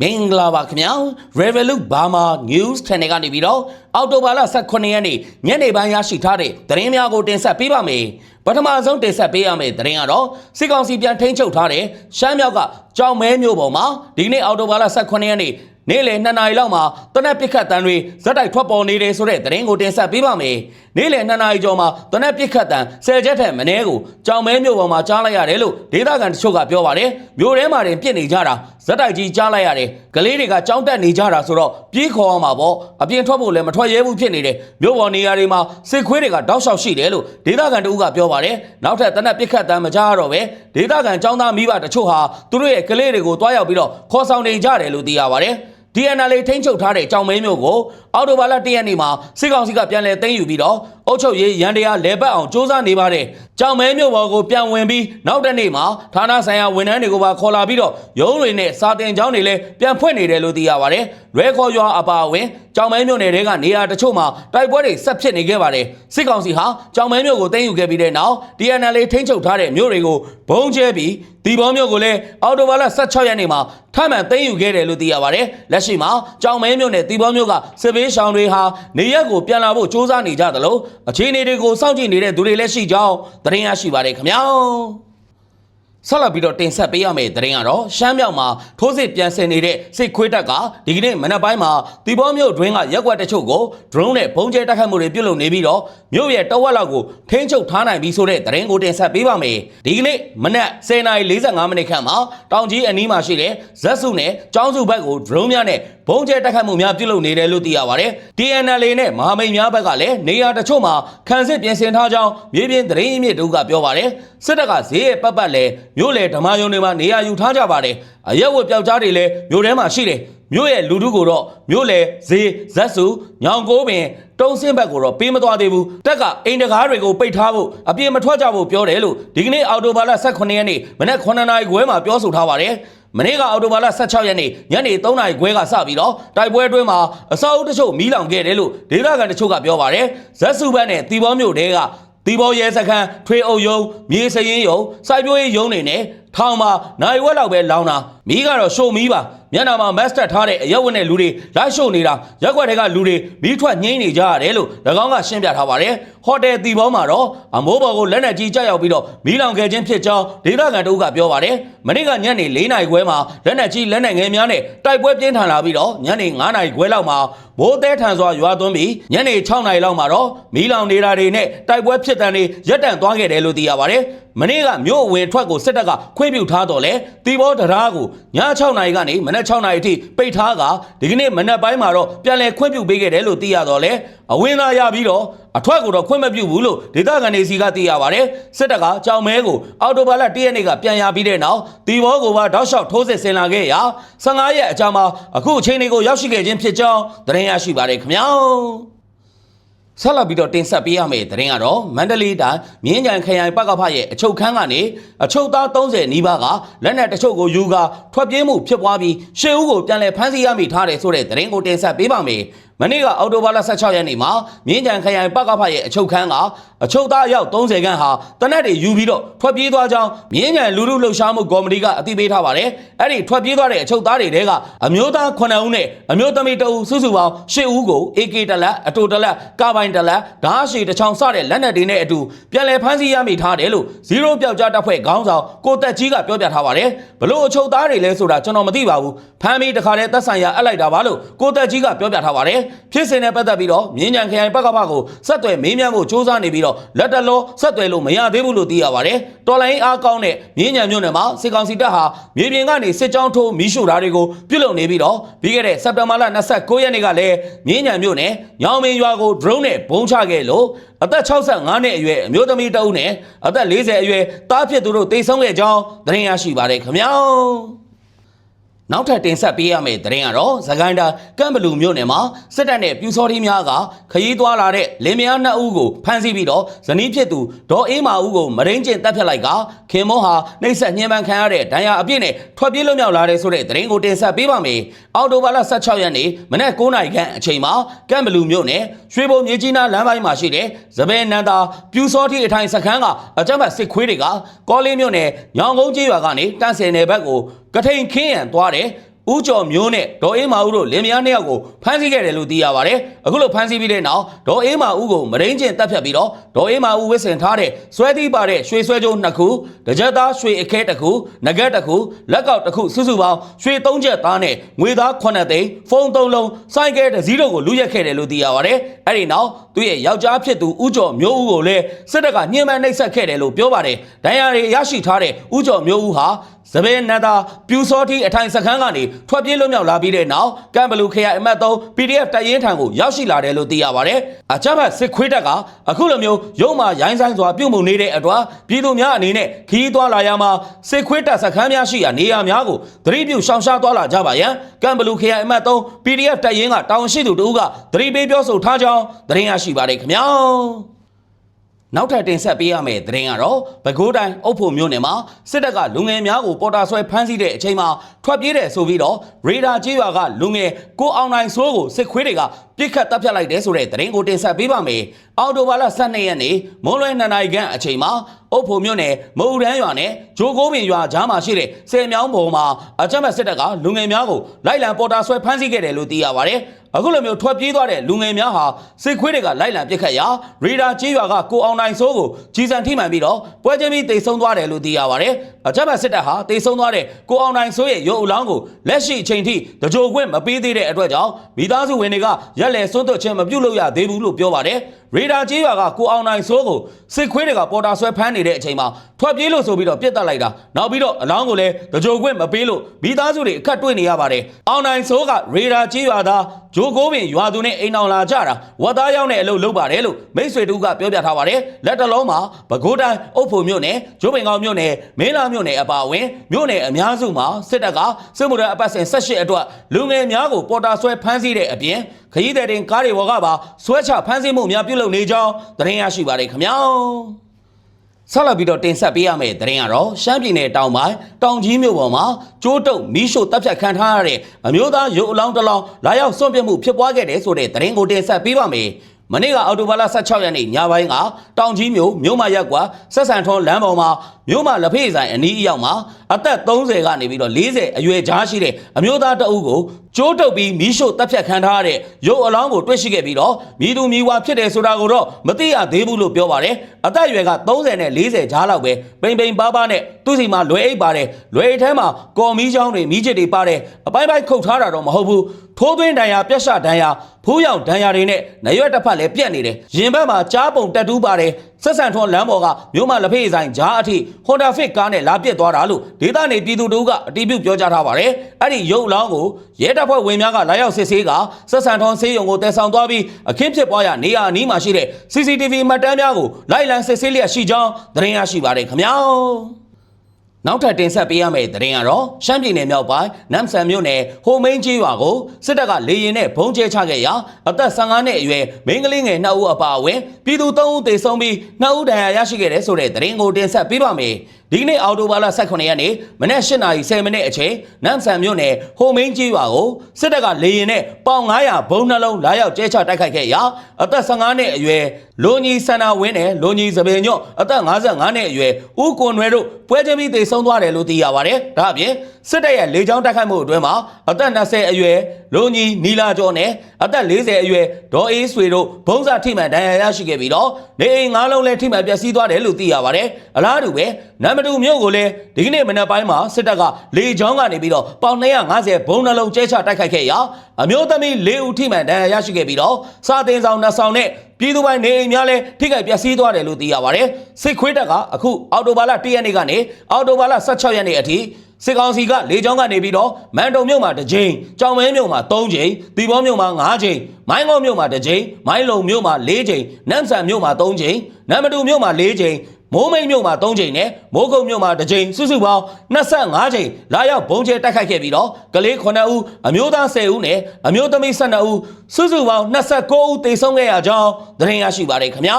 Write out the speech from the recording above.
မင်္ဂလာပါခင်ဗျာ Revolut Burma News Channel ကနေပြီးတော့အောက်တိုဘာလ18ရက်နေ့ညနေပိုင်းရရှိထားတဲ့သတင်းများကိုတင်ဆက်ပေးပါမယ်ပထမဆုံးတင်ဆက်ပေးရမယ့်သတင်းကတော့စစ်ကောင်စီပြန်ထိန်းချုပ်ထားတဲ့ရှမ်းမြောက်ကကြောင်မဲမျိုးပေါ်မှာဒီနေ့အောက်တိုဘာလ18ရက်နေ့ နေ့လယ်2နာရီလောက်မှာတနက်ပစ်ခတ်တန်းတွေဇက်တိုက်ထွက်ပေါ်နေတယ်ဆိုတဲ့သတင်းကိုတင်ဆက်ပေးပါမယ်။နေ့လယ်2နာရီကျော်မှာတနက်ပစ်ခတ်တန်း10ချက်ထက်မနည်းကိုကြောင်မဲမျိုးပေါ်မှာကြားလိုက်ရတယ်လို့ဒေသခံတချို့ကပြောပါတယ်။မျိုးထဲမှာတင်ပြစ်နေကြတာဇက်တိုက်ကြီးကြားလိုက်ရတယ်။ကလေးတွေကကြောင်းတက်နေကြတာဆိုတော့ပြေးခေါ်အောင်ပါပေါ့။အပြင်ထွက်ဖို့လည်းမထွက်ရဲဘူးဖြစ်နေတယ်။မျိုးပေါ်နေရာတွေမှာစစ်ခွေးတွေကတောက်လျှောက်ရှိတယ်လို့ဒေသခံတဦးကပြောပါတယ်။နောက်ထပ်တနက်ပစ်ခတ်တန်းမကြားရတော့ပဲဒေသခံចောင်းသားမိဘတချို့ဟာသူတို့ရဲ့ကလေးတွေကိုတွားရောက်ပြီးတော့ခေါ်ဆောင်နေကြတယ်လို့သိရပါတယ်။ DNL ထိန်းချုပ်ထားတဲ့ကြောင်မဲမျိုးကိုအော်တိုဘာလ၁ရက်နေ့မှာစစ်ကောင်စီကပြန်လည်သိမ်းယူပြီးတော့အုပ်ချုပ်ရေးရန်တရားလဲပတ်အောင်စ조사နေပါတယ်။ကြောင်မဲမျိုးပေါ်ကိုပြန်ဝင်ပြီးနောက်တစ်နေ့မှာဌာနဆိုင်ရာဝန်ထမ်းတွေကိုပါခေါ်လာပြီးတော့ရုံးတွေနဲ့စာတင်ကျောင်းတွေလည်းပြန်ဖွင့်နေတယ်လို့သိရပါတယ်။လွဲခေါ်ရွာအပါအဝင်ကြောင်မဲမျိုးနယ်တွေကနေရာတချို့မှာတိုက်ပွဲတွေဆက်ဖြစ်နေခဲ့ပါတယ်။စစ်ကောင်စီဟာကြောင်မဲမျိုးကိုသိမ်းယူခဲ့ပြီးတဲ့နောက် DNL ထိန်းချုပ်ထားတဲ့မျိုးတွေကိုဘုံကျဲပြီးဒီဘောမျိုးကိုလည်းအော်တိုဘာလ16ရက်နေ့မှာထမှန်သိမ်းယူခဲ့တယ်လို့သိရပါတယ်။လက်ရှိမှာကြောင်မဲမျိုးနဲ့ဒီဘောမျိုးကစစ်ဘေးရှောင်တွေဟာနေရက်ကိုပြန်လာဖို့စ조사နေကြသလို အခြေအနေတွေကိုစောင့်ကြည့်နေတဲ့သူတွေလည်းရှိကြောင်းသတင်းရရှိပါတယ်ခင်ဗျာဆက်လက်ပြီးတော့တင်ဆက်ပေးရမယ့်သတင်းကတော့ရှမ်းမြောက်မှာထိုးစစ်ပြန်ဆင်နေတဲ့စစ်ခွေးတပ်ကဒီကနေ့မနက်ပိုင်းမှာတီဘောမြို့တွင်းကရက်ွက်တချို့ကို drone နဲ့ပုံကျဲတိုက်ခတ်မှုတွေပြုလုပ်နေပြီးတော့မြို့ရဲ့တဝက်လောက်ကိုထိန်းချုပ်ထားနိုင်ပြီဆိုတဲ့သတင်းကိုတင်ဆက်ပေးပါမယ်ဒီကနေ့မနက်10:45မိနစ်ခန့်မှာတောင်ကြီးအနီးမှာရှိတဲ့ဇက်စုနဲ့ကျောင်းစုဘက်ကို drone များနဲ့ဘုံကျဲတိုက်ခတ်မှုများပြုလုပ်နေတယ်လို့သိရပါတယ် TNL နဲ့မဟာမိတ်များဘက်ကလည်းနေရာတချို့မှာခံစစ်ပြင်ဆင်ထားကြောင်းမြေပြင်သတင်းရင်းမြစ်တို့ကပြောပါတယ်စစ်တပ်ကဈေးရဲ့ပတ်ပတ်လဲမြို့လေဓမ္မယုံတွေမှာနေရာယူထားကြပါတယ်အရက်ဝတ်ပျောက်ကြားတွေလည်းမြို့ထဲမှာရှိတယ်မြို့ရဲ့လူထုကိုတော့မြို့လေဈေးဇက်စုညောင်ကိုးပင်တုံးစင်းဘက်ကိုတော့ပေးမသွားသေးဘူးတက်ကအိမ်တကားတွေကိုပိတ်ထားဖို့အပြင်မထွက်ကြဖို့ပြောတယ်လို့ဒီကနေ့အော်တိုဘာလ18ရက်နေ့မနက်9နာရီခွဲမှာပြောဆိုထားပါတယ် မနေ့ကအော်တိုဘာလ16ရက်နေ့ညနေ3နာရီခွဲကစပြီးတော့တိုက်ပွဲအတွင်းမှာအစောအုပ်တချို့မီးလောင်ခဲ့တယ်လို့ဒေသခံတချို့ကပြောပါတယ်ဇက်စုဘက်နဲ့တီဘောမြို့တဲကတီဘောရဲစခန်းထွေအုပ်ယုံမြေစရင်ယုံစိုက်ပျိုးရေးယုံနေနဲ့ထောင်မှာနိုင်ဝက်လောက်ပဲလောင်တာမီးကတော့ရှို့မီးပါမျက်နှာမှာမက်စတက်ထားတဲ့အရက်ဝတ်နဲ့လူတွေလိုက်ရှို့နေတာရက်ွက်တွေကလူတွေမီးထွက်ညှိနေကြရတယ်လို့၎င်းကရှင်းပြထားပါတယ်ဟိုတယ်တီဘောမှာတော့အမိုးဘော်ကိုလက်နက်ကြီးကြောက်ရောက်ပြီးတော့မီးလောင်ခဲ့ခြင်းဖြစ်ကြောင်းဒေသခံတို့ကပြောပါတယ်မနေ့ကညနေ၄နာရီခွဲမှာလက်နက်ကြီးလက်နက်ငယ်များနဲ့တိုက်ပွဲပြင်းထန်လာပြီးတော့ညနေ9နာရီခွဲလောက်မှာဘိုးတဲထန်စွာရွာသွန်းပြီးညနေ6နာရီလောက်မှာတော့မီးလောင်နေတာတွေနဲ့တိုက်ပွဲဖြစ်တဲ့နေရပ်တန့်သွားခဲ့တယ်လို့သိရပါတယ်မနေ့ကမြို့အဝင်ထွက်ကိုစစ်တပ်ကခွင့်ပြုထားတော့လဲတီဘောတရားကိုည6နာရီကနေမနက်6နာရီအထိပိတ်ထားကဒီကနေ့မနက်ပိုင်းမှာတော့ပြန်လည်ခွင့်ပြုပေးခဲ့တယ်လို့သိရတော့လဲအဝင်သာရပြီးတော့အထွက်ကိုတော့ခွင့်မပြုဘူးလို့ဒေသခံတွေစီကသိရပါတယ်စစ်တပ်ကကြောင်မဲကိုအော်တိုဘာလ1ရက်နေ့ကပြန်ရပြီးတဲ့နောက်တီဘောကိုပါတောက်လျှောက်ထိုးစစ်ဆင်လာခဲ့ရာ15ရက်အကြာမှာအခုအချိန်လေးကိုရောက်ရှိခဲ့ခြင်းဖြစ်ကြောင်းသတင်းရရှိပါတယ်ခင်ဗျာ ဆက်လက်ပြီးတော့တင်ဆက်ပေးရမယ့်သတင်းကတော့မန္တလေးတိုင်းမြင်းကြံခရိုင်ပကဖရဲ့အချုပ်ခန်းကနေအချုပ်သား30နီးပါးကလက်နက်တချို့ကိုယူကာထွက်ပြေးမှုဖြစ်ပွားပြီးရှေ့ဦးကိုပြန်လည်ဖမ်းဆီးရမိထားတယ်ဆိုတဲ့သတင်းကိုတင်ဆက်ပေးပါမယ်။မနေ့ကအော်တိုဘာလ16ရက်နေ့မှာမြင်းကြံခရိုင်ပကဖရဲ့အချုပ်ခန်းကအချုပ်သားအယောက်30ခန်းဟာတနက်တွေယူပြီးတော့ထွက်ပြေးသွားကြောင်းမြင်းကြံလူလူလှုပ်ရှားမှုကော်မတီကအသိပေးထားပါတယ်။အဲ့ဒီထွက်ပြေးသွားတဲ့အချုပ်သားတွေတဲကအမျိုးသား9ဦးနဲ့အမျိုးသမီး2ဦးစုစုပေါင်း10ဦးကို AK တလက်အတူတလက်ကာဘိုင်တလက်ဓာတ်ရှိတစ်ချောင်းစတဲ့လက်နက်တွေနဲ့အတူပြန်လည်ဖမ်းဆီးရမိထားတယ်လို့ဇီရိုပျောက်ကြားတပ်ဖွဲ့ခေါင်းဆောင်ကိုတက်ကြီးကပြောပြထားပါတယ်။ဘလို့အချုပ်သားတွေလဲဆိုတာကျွန်တော်မသိပါဘူး။ဖမ်းပြီးတခါတည်းသက်ဆိုင်ရာအပ်လိုက်တာပါလို့ကိုတက်ကြီးကပြောပြထားပါတယ်။ဖြစ်စဉ်နဲ့ပတ်သက်ပြီးတော့မြင်းကြံခရိုင်ဘက်ကဘကိုဆက်သွယ်မေးမြန်းဖို့စ조사နေပြီးတော့လက်တလောဆက်သွယ်လို့မရသေးဘူးလို့သိရပါတယ်။တော်လိုင်းအားကောင်းတဲ့မြင်းကြံမြို့နယ်မှာစစ်ကောင်စီတပ်ဟာမြေပြင်ကနေစစ်ကြောင်းထိုးမီးရှို့တာတွေကိုပြုလုပ်နေပြီးတော့ပြီးခဲ့တဲ့စက်တင်ဘာလ29ရက်နေ့ကလည်းမြင်းကြံမြို့နယ်ညောင်မင်းရွာကို drone နဲ့ဘုံချခဲ့လို့အသက်65နှစ်အရွယ်အမျိုးသမီးတဦးနဲ့အသက်40အရွယ်သားဖြစ်သူတို့တိတ်ဆုံးခဲ့ကြောင်းသတင်းရရှိပါတယ်ခင်ဗျာ။ နောက်ထပ်တင်ဆက်ပေးရမယ့်သတင်းကတော့သခိုင်းတာကမ်ဘလူမြို့နယ်မှာစစ်တပ်နဲ့ပြူစောတိများကခရီးသွားလာတဲ့လင်မယားနှစ်ဦးကိုဖမ်းဆီးပြီးတော့ဇနီးဖြစ်သူဒေါ်အေးမာဦးကိုမရင်းကျင်တပ်ဖြတ်လိုက်ကခင်မောဟာနှိပ်စက်ညှဉ်းပန်းခံရတဲ့ဒဏ်ရာအပြည့်နဲ့ထွက်ပြေးလွတ်မြောက်လာတဲ့ဆိုတဲ့သတင်းကိုတင်ဆက်ပေးပါမယ်။အော်တိုဘာလ16ရက်နေ့မနက်9:00နာရီခန့်အချိန်မှာကမ်ဘလူမြို့နယ်ရွှေဘုံမြေကြီးနားလမ်းပိုင်းမှာရှိတဲ့ဇပယ်နန္တာပြူစောတိအထိုင်စခန်းကအကြမ်းဖက်စစ်ခွေးတွေကကောလင်းမြို့နယ်ညောင်ကုန်းကျေးရွာကနေတန့်စင်နယ်ဘက်ကို ကထိန်ခင်းရန်သွားတယ်ဦးကျော်မျိုးနဲ့ဒေါ်အေးမာဦးတို့လင်မယားနှစ်ယောက်ကိုဖမ်းဆီးခဲ့တယ်လို့သိရပါတယ်အခုလိုဖမ်းဆီးပြီးတဲ့နောက်ဒေါ်အေးမာဦးကိုမရင်းချင်းတပ်ဖြတ်ပြီးတော့ဒေါ်အေးမာဦးဝစ်စင်ထားတဲ့ဆွဲသီးပါတဲ့ရွှေဆွဲကြိုးနှစ်ခုတကြက်သားရွှေအခဲတစ်ခုနဂတ်တစ်ခုလက်ကောက်တစ်ခုစုစုပေါင်းရွှေသုံးချက်သားနဲ့ငွေသား9သိန်းဖုန်း3လုံးစိုက်ကဲတစ်စီးတို့ကိုလူရက်ခဲ့တယ်လို့သိရပါတယ်အဲ့ဒီနောက်သူ့ရဲ့ယောက်ျားဖြစ်သူဦးကျော်မျိုးဦးကိုလည်းစစ်တပ်ကညှဉ်းပန်းနှိပ်စက်ခဲ့တယ်လို့ပြောပါတယ်ဒဏ်ရာတွေရရှိထားတဲ့ဦးကျော်မျိုးဦးဟာ စပယ်နန္တာပြူစောတိအထိုင်စခန်းကနေထွက်ပြေးလွတ်မြောက်လာပြီးတဲ့နောက်ကမ်ဘလူခရိုင်အမှတ်3 PDF တပ်ရင်းထံကိုရောက်ရှိလာတယ်လို့သိရပါတယ်။အကြမ်းဖက်စစ်ခွေးတပ်ကအခုလိုမျိုးရုံးမှရိုင်းဆိုင်စွာပြုတ်မှုနေတဲ့အတွက်ပြည်သူများအနေနဲ့ခီးသွားလာရမှာစစ်ခွေးတပ်စခန်းများရှိရာနေရာများကိုသတိပြုရှောင်ရှားသွားလာကြပါရန်ကမ်ဘလူခရိုင်အမှတ်3 PDF တပ်ရင်းကတာဝန်ရှိသူတို့ကသတိပေးပြောဆိုထားကြောင်းသတင်းရရှိပါတယ်ခင်ဗျာ။ နောက်ထပ်တင်ဆက်ပေးရမယ့်သတင်းကတော့ပဲခူးတိုင်းအုပ်ဖို့မြို့နယ်မှာစစ်တပ်ကလူငယ်များကိုပေါ်တာဆွဲဖမ်းဆီးတဲ့အချိန်မှာထွက်ပြေးတယ်ဆိုပြီးတော့ရေဒါကျေးရွာကလူငယ်ကိုအောင်နိုင်စိုးကိုစစ်ခွေးတွေကပြစ်ခတ်တပ်ဖြတ်လိုက်တယ်ဆိုတဲ့သတင်းကိုတင်ဆက်ပေးပါမယ်။ အော်တိုဘာလ12ရက်နေ့မွန်းလွဲ2နာရီခန့်အချိန်မှာအုပ်ဖို့မြို့နယ်မုံရန်ရွာနဲ့ဂျိုးကိုပင်ရွာကြားမှာရှိတဲ့ဆယ်မြောင်းပေါ်မှာအကြမ်းဖက်စစ်တပ်ကလူငယ်များကိုလိုက်လံပေါ်တာဆွဲဖမ်းဆီးခဲ့တယ်လို့သိရပါတယ်။အခုလိုမျိုးထွက်ပြေးသွားတဲ့လူငယ်များဟာစစ်ခွေးတွေကလိုက်လံပစ်ခတ်ရာရေဒါကျေးရွာကကိုအောင်နိုင်စိုးကိုကြီးစံထိမှန်ပြီးတော့ပွဲချင်းပြီးတိတ်ဆုံးသွားတယ်လို့သိရပါတယ်။အကြမ်းဖက်စစ်တပ်ဟာတိတ်ဆုံးသွားတဲ့ကိုအောင်နိုင်စိုးရဲ့ရုပ်အလောင်းကိုလက်ရှိအချိန်ထိတကြိုခွင့်မပေးသေးတဲ့အတွက်ကြောင့်မိသားစုဝင်တွေကရက်လက်စွန့်သွတ်ခြင်းမပြုတ်လို့ရသေးဘူးလို့ပြောပါတယ်။ ရေဒါကျေးရွာကကိုအောင်နိုင်စိုးကိုစစ်ခွေးတွေကပေါ်တာဆွဲဖမ်းနေတဲ့အချိန်မှာထွက်ပြေးလို့ဆိုပြီးတော့ပြစ်တက်လိုက်တာနောက်ပြီးတော့အလောင်းကိုလည်းတကြိုခွင့်မပေးလို့မိသားစုတွေအခက်တွေ့နေရပါတယ်။အောင်နိုင်စိုးကရေဒါကျေးရွာသားဂျိုးကိုပင်ရွာသူနဲ့အိမ်အောင်လာကြတာဝတ်သားရောက်တဲ့အလုပ်လုပ်ပါတယ်လို့မိတ်ဆွေတူကပြောပြထားပါတယ်လက်တလုံးမှာပဲခူးတိုင်းအုပ်ဖို့မြို့နယ်ဂျိုးပင်ကောင်မြို့နယ်မင်းလာမြို့နယ်အပါအဝင်မြို့နယ်အများစုမှာစစ်တပ်ကစစ်မှုထမ်းအပတ်စဉ်18အတွက်လူငယ်များကိုပေါ်တာဆွဲဖမ်းဆီးတဲ့အပြင် ခရီးသည်တင်ကားတွေပေါ်ကပါဆွဲချဖမ်းဆီးမှုများပြုလုပ်နေကြောင်းသတင်းရရှိပါတယ်ခင်ဗျာဆက်လက်ပြီးတော့တင်ဆက်ပေးရမယ့်သတင်းကတော့ရှမ်းပြည်နယ်တောင်ပိုင်းတောင်ကြီးမြို့ပေါ်မှာကျိုးတုပ်မီးရှို့တပ်ဖြတ်ခံထားရတဲ့အမျိုးသားရုပ်အလောင်းတစ်လောင်းလာရောက်စွန့်ပစ်မှုဖြစ်ပွားခဲ့တယ်ဆိုတဲ့သတင်းကိုတင်ဆက်ပေးပါမယ်။မနေ့ကအော်တိုဘာလ16ရက်နေ့ညပိုင်းကတောင်ကြီးမြို့မြို့မရက်ကွာဆက်ဆန်ထွန်းလမ်းပေါ်မှာမြို့မလက်ဖေးဆိုင်အနီးအရောက်မှာအသက်30ကနေပြီးတော့40အရွယ်ကြားရှိတဲ့အမျိုးသားတအုပ်ကိုကျိုးတုပ်ပြီးမီးရှို့တပ်ဖြတ်ခံထားရတဲ့ရုပ်အလောင်းကိုတွေ့ရှိခဲ့ပြီးတော့မိသူမိဝါဖြစ်တယ်ဆိုတာကိုတော့မသိရသေးဘူးလို့ပြောပါတယ်။အသက်အရွယ်က30နဲ့40ကြားလောက်ပဲပိန်ပိန်ပါးပါးနဲ့သူ့စီမှာလွယ်အိတ်ပါတယ်လွယ်အိတ်ထဲမှာကော်မီးချောင်းတွေမီးချစ်တွေပါတယ်အပိုင်းပိုင်းခုတ်ထားတာတော့မဟုတ်ဘူးထိုးသွင်းဒဏ်ရာပြက်ရှဒဏ်ရာဖူးရောင်ဒဏ်ရာတွေနဲ့နရွက်တစ်ဖက်လည်းပြက်နေတယ်ရင်ဘက်မှာကြားပုံတက်တူးပါတယ် ဆက်ဆန်ထွန်းလမ်းပေါ်ကမြို့မလက်ဖေးဆိုင်ဂျားအထိဟွန်ဒါဖစ်ကားနဲ့လာပြက်သွားတာလို့ဒေသနေပြည်သူတို့ကအတီးပြုတ်ပြောကြားထားပါတယ်အဲ့ဒီရုပ်လောင်းကိုရဲတပ်ဖွဲ့ဝင်များကလာရောက်စစ်ဆေးကဆက်ဆန်ထွန်းဆေးရုံကိုတည်ဆောင်သွားပြီးအခင်းဖြစ်ပွားရာနေရာအနီးမှာရှိတဲ့ CCTV မှတ်တမ်းများကိုလိုက်လံစစ်ဆေးလျက်ရှိကြောင်းသတင်းရရှိပါတယ်ခင်ဗျာ နောက်ထပ်တင်ဆက်ပေးရမယ့်သတင်းကတော့ရှမ်းပြည်နယ်မြောက်ပိုင်းနမ်ဆန်မြို့နယ်ဟိုမိန်းကြီးရွာကိုစစ်တပ်ကလေရင်နဲ့ဘုံကျဲချခဲ့ရာအသက်15နှစ်အရွယ်မိန်းကလေးငယ်2ဦးအပါအဝင်ပြည်သူ3ဦးသေဆုံးပြီး2ဦးဒဏ်ရာရရှိခဲ့တဲ့ဆိုတဲ့သတင်းကိုတင်ဆက်ပေးပါမယ်။ ဒီကနေ့အော်တိုဘာလ18ရက်နေ့မနက်8:30မိနစ်အချိန်နမ်ဆန်မြို့နယ်ဟိုမိန်းကြီးရွာကိုစစ်တပ်ကလေရင်နဲ့ပေါင်900ဘုံနှလုံးလာရောက်ကျဲချတိုက်ခိုက်ခဲ့ရာအသက်15နှစ်အရွယ်လိုညီစန္နာဝင်းနဲ့လိုညီစပယ်ညော့အသက်55နှစ်အရွယ်ဦးကွန်ရွယ်တို့ပွဲချင်းပြီးသေဆုံးသွားတယ်လို့သိရပါတယ်။ဒါအပြင်စစ်တပ်ရဲ့လေကြောင်းတိုက်ခိုက်မှုအတွင်းမှာအသက်20အရွယ်လိုညီနီလာကျော်နဲ့ အသက်40အရွယ်ဒေါ်အေးဆွေတို့ဘုံစာထိမှန်ဒဏ်ရာရရှိခဲ့ပြီးတော့နေအိမ်၅လုံးလည်းထိမှန်ပျက်စီးသွားတယ်လို့သိရပါတယ်။အလားတူပဲနံပါတ်2မြို့ကိုလည်းဒီကနေ့မနက်ပိုင်းမှာစစ်တပ်ကလေကြောင်းကနေပြီးတော့ပေါင်250ဘုံနှလုံးကျဲချတိုက်ခိုက်ခဲ့ရာအမျိုးသမီး၄ဦးထိမှန်ဒဏ်ရာရရှိခဲ့ပြီးတော့စာတင်ဆောင်နှစ်ဆောင်နဲ့ပြည်သူပိုင်နေအိမ်များလည်းထိခိုက်ပျက်စီးသွားတယ်လို့သိရပါတယ်။စစ်ခွေးတပ်ကအခုအော်တိုဘာလ1ရက်နေ့ကနေအော်တိုဘာလ16ရက်နေ့အထိ စစ်ကောင်စီကလေကြောင်းကနေပြီးတော့မန်တုံမြို့မှာတစ်ကြိမ်ကြောင်မဲမြို့မှာ3ကြိမ်တီဘောမြို့မှာ5ကြိမ်မိုင်းကုန်းမြို့မှာတစ်ကြိမ်မိုင်းလုံမြို့မှာ4ကြိမ်နမ်ဆန်မြို့မှာ3ကြိမ်နမ်မတူမြို့မှာ4ကြိမ်မိုးမိတ်မြို့မှာ3ကြိမ်နဲ့မိုးကုတ်မြို့မှာ2ကြိမ်စုစုပေါင်း25ကြိမ်လာရောက်ဘုံကျဲတိုက်ခိုက်ခဲ့ပြီးတော့ကလေး9ဦးအမျိုးသား10ဦးနဲ့အမျိုးသမီး12ဦးစုစုပေါင်း29ဦးသေဆုံးခဲ့ရကြောင်းသတင်းရရှိပါတယ်ခင်ဗျာ